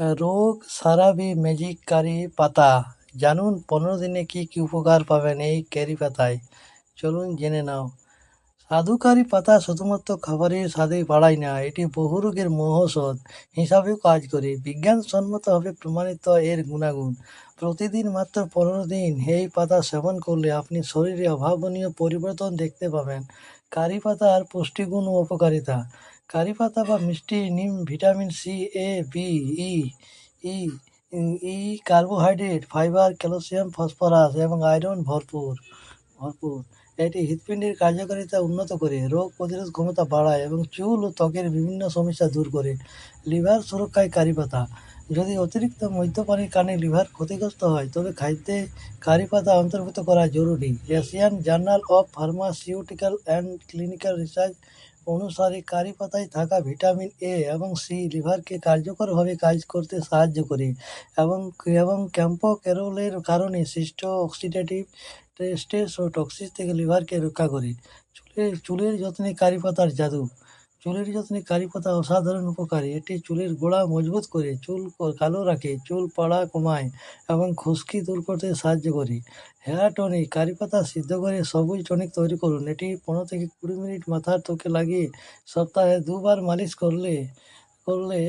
রোগ সারাবি ম্যাজিক কারি পাতা। জানুন পনেরো দিনে কি কি উপকার পাবেন এই কারি পাতায়। চলুন জেনে নাও। সাধু কারি পাতা শুধুমাত্র খাবারের স্বাদে বাড়ায় না, এটি বহু রোগের মহৌষধ হিসাবেও কাজ করে। বিজ্ঞানসম্মতভাবে প্রমাণিত এর গুণাগুণ। প্রতিদিন মাত্র পনেরো দিন এই পাতা সেবন করলে আপনি শরীরে অভাবনীয় পরিবর্তন দেখতে পাবেন। কারি পাতার পুষ্টিগুণ ও উপকারিতা। কারি পাতা বা মিষ্টি নিম, vitamin C, A, B, E E E, carbohydrate, fibre, calcium, phosphorus এবং আয়রন ভরপুর ভরপুর। এটি হৃৎপিণ্ডের কার্যকারিতা উন্নত করে, রোগ প্রতিরোধ ক্ষমতা বাড়ায় এবং চুল ও ত্বকের বিভিন্ন সমস্যা দূর করে। লিভার সুরক্ষায় কারি পাতা যদি অতিরিক্ত মদ্যপানের কারণে লিভার ক্ষতিগ্রস্ত হয়, তবে খাদ্যে কারি পাতা অন্তর্ভুক্ত করা জরুরি। Asian journal of pharmaceutical and clinical research অনুসারে কারি পাতায় থাকা ভিটামিন এ এবং সি লিভারকে কার্যকরভাবে কাজ করতে সাহায্য করে এবং এবং ক্যাম্পোক্যারোলের কারণে সৃষ্ট অক্সিডেটিভ স্ট্রেস ও টক্সিস থেকে লিভারকে রক্ষা করে। চুলের চুলের যত্নে কারি পাতার জাদু। চুলের যত্নে কারি পাতা অসাধারণ উপকারী। এটি চুলের গোড়া মজবুত করে, চুল কালো রাখে, চুল পাড়া কমায় এবং খুশকি দূর করতে সাহায্য করে। হেয়ার টনিক কারি পাতা সিদ্ধ করে সবুজ টনিক তৈরি করুন। এটি পনেরো থেকে কুড়ি মিনিট মাথার ত্বকে লাগিয়ে সপ্তাহে দুবার মালিশ করলে করলে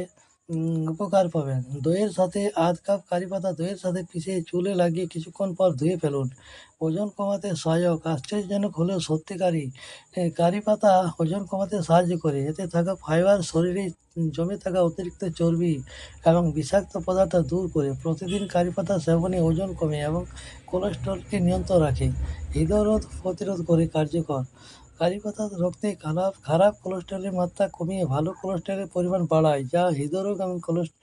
উপকার পাবেন। দইয়ের সাথে আধ কাপ কারি পাতা দইয়ের সাথে পিষে চুলে লাগিয়ে কিছুক্ষণ পর ধুয়ে ফেলুন। ওজন কমাতে সহায়ক। আশ্চর্যজনক হলেও সত্যিকারী কারি পাতা ওজন কমাতে সাহায্য করে। এতে থাকা ফাইবার শরীরে জমে থাকা অতিরিক্ত চর্বি এবং বিষাক্ত পদার্থ দূর করে। প্রতিদিন কারি পাতা সেবনে ওজন কমে এবং কোলেস্টেরলকে নিয়ন্ত্রণ রাখে। হৃদরোধ প্রতিরোধ করে কার্যকর। কারি পাতা রক্তে খারাপ খারাপ কোলেস্টেরলের মাত্রা কমিয়ে ভালো কোলেস্টেরলের পরিমাণ বাড়ায় যা হৃদরোগ এবং কোলেস্ট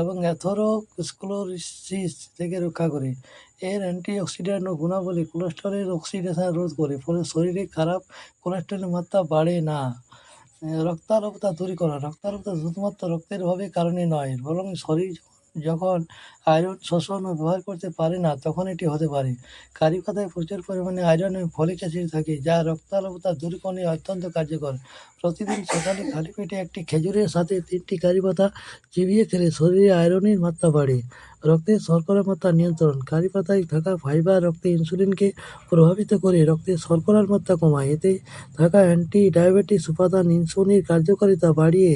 এবং অ্যাথেরোস্ক্লেরোসিস থেকে রক্ষা করে। এর অ্যান্টিঅক্সিডেন্ট ও গুণাবলী কোলেস্টেরলের অক্সিডেশন রোধ করে ফলে শরীরে খারাপ কোলেস্টেরলের মাত্রা বাড়ে না। আহ, রক্তাল্পতা দূরীকরণ রক্তাল্পতা শুধুমাত্র রক্তের অভাবের কারণে নয় বরং শরীর যখন আয়রন শোষণ ও ব্যবহার করতে পারে না, তখন এটি হতে পারে। কারি পাতায় প্রচুর পরিমাণে আয়রন এবং ফলিক অ্যাসিড থাকে, যা রক্তাল্পতা দূরীকরণে অত্যন্ত কার্যকর। প্রতিদিন সকালে খালি পেটে একটি খেজুরের সাথে তিনটি কারি পাতা চিবিয়ে খেলে শরীরে আয়রনের মাত্রা বাড়ে। রক্তে শর্করার মাত্রা নিয়ন্ত্রণ। কারি পাতায় থাকা ফাইবার রক্তে ইনসুলিনকে প্রভাবিত করে রক্তে শর্করার মাত্রা কমায়। এতে থাকা অ্যান্টি ডায়াবেটিস উপাদান ইনসুলিনের কার্যকারিতা বাড়িয়ে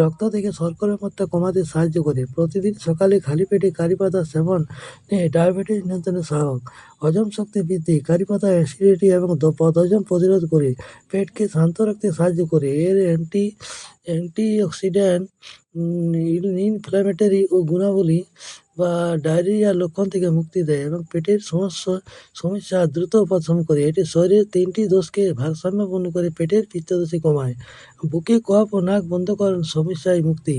রক্ত থেকে শর্করার মাত্রা কমাতে সাহায্য করে। প্রতিদিন সকালে খালি পেটে কারি পাতা সেবন ডায়াবেটিস নিয়ন্ত্রণে সহায়ক। হজম শক্তি বৃদ্ধি কারি পাতা অ্যাসিডিটি এবং পদহজম প্রতিরোধ করে পেটকে শান্ত রাখতে সাহায্য করে। এর অ্যান্টি, অ্যান্টিঅক্সিডেন্ট ইনফ্ল্যামেটরি ও গুণাবলী বা ডায়রিয়া লক্ষণ থেকে মুক্তি দেয় এবং পেটের সমস্যা সমস্যা দ্রুত উপশম করে। এটি শরীরের তিনটি দোষকে ভারসাম্যপূর্ণ করে, পেটের পিত্তদোষী কমায়। বুকে কফ ও নাক বন্ধ করার সমস্যায় মুক্তি।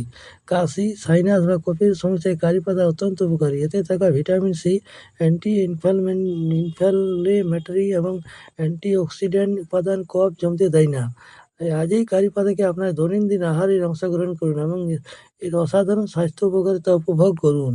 কাশি সাইনাস বা কফের সমস্যায় কারি পাতা অত্যন্ত উপকারী। এতে থাকা vitamin C anti inflammation inflammatory এবং অ্যান্টিঅক্সিডেন্ট উপাদান কফ জমতে দেয় না। আজই কারি পাতাকে আপনার দৈনন্দিন আহারের অংশগ্রহণ করুন এবং এর অসাধারণ স্বাস্থ্য উপকারিতা উপভোগ করুন।